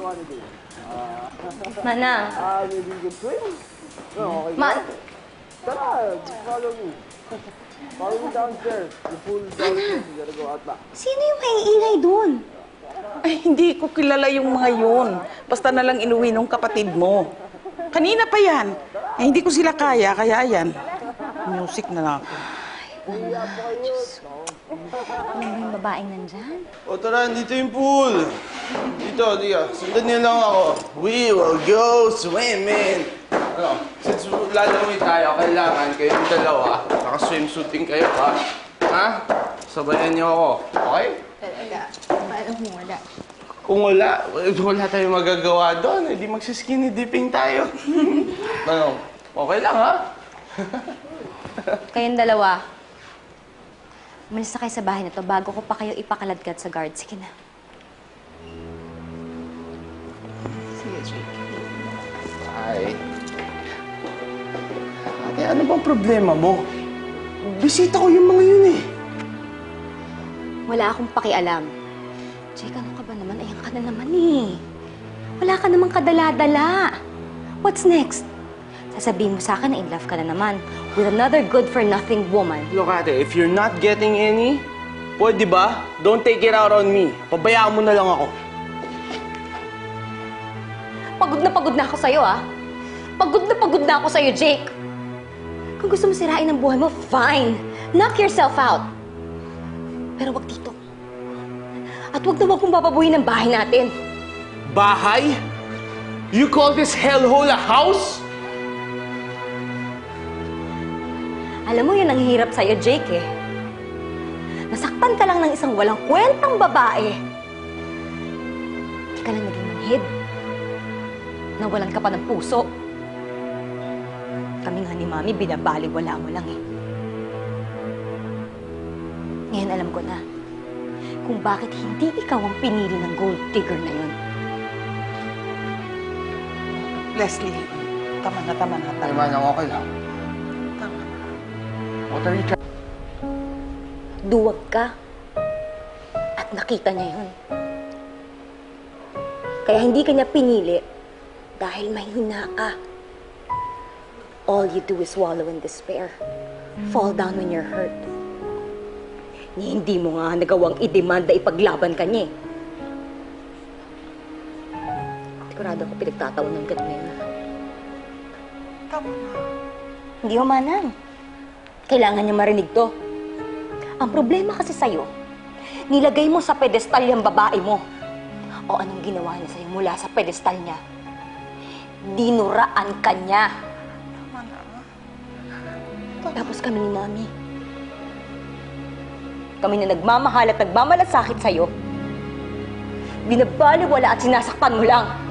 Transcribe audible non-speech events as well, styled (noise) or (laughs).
wanna do? Manang, (laughs) Ah, maybe you can swim? No, okay. ma... Tara, follow me. follow me downstairs. The pool is downstairs. You gotta go out back. Sino yung maiingay dun? Ay, hindi ko kilala yung mga yun. Basta na lang inuwi ng kapatid mo. Kanina pa yan. Eh, hindi ko sila kaya, kaya yan. Music na lang ako. Ano ba yung babaeng nandyan? O tara, dito yung pool. Dito, dito. Sundan niyo lang ako. We will go swimming. Ano, since lalangoy tayo, kailangan kayong dalawa, naka-swimsuiting kayo, ha? Ha? Sabayan niyo ako, okay? Paano mo wala? Kung wala, wala tayong magagawa doon. Hindi magsiskinny dipping tayo. (laughs) ano, okay lang, ha? Kayong dalawa, umalis na kayo sa bahay na to bago ko pa kayo ipakaladkad sa guard. Sige na. Ay. Ate, ano bang problema mo? Bisita ko yung mga yun eh. Wala akong pakialam. Jake, ano ka ba naman? Ayan ka na naman eh. Wala ka namang kadala-dala. What's next? Sasabihin mo sa akin na in love ka na naman with another good-for-nothing woman. Look ate, if you're not getting any, pwede ba? Don't take it out on me. Pabayaan mo na lang ako. Pagod na pagod na ako sa'yo, ah. Pagod na pagod na ako sa'yo, Jake. Kung gusto mo sirain ang buhay mo, fine. Knock yourself out. Pero wag dito. At wag na wag mong bababuhin ang bahay natin. Bahay? You call this hellhole a house? Alam mo, yun ang hirap sa'yo, Jake, eh. Nasaktan ka lang ng isang walang kwentang babae. Hindi ka lang naging manhid. Nawalan ka pa ng puso. Kami nga ni Mami, binabaliwala mo lang, eh. Ngayon alam ko na kung bakit hindi ikaw ang pinili ng gold digger na yun. Leslie, tama na, tama na, Ay, tama. manang okay lang. tama na. What are you trying? Duwag ka. At nakita niya yun. Kaya hindi ka niya pinili dahil mahina ka. All you do is wallow in despair. Fall down when you're hurt. Ni hindi mo nga nagawang idemanda ipaglaban ka niya eh. Sigurado ako pinagtatawanan ka ngayon. Tama na. Hindi ho manang. Kailangan niya marinig to. Ang problema kasi sa'yo, nilagay mo sa pedestal yung babae mo. O anong ginawa niya sa'yo mula sa pedestal niya? Dinuraan ka niya. Tama na. Tapos kami ni Mami. Kami na nagmamahal at nagmamalasakit sa'yo. Binabaliwala at sinasaktan mo lang.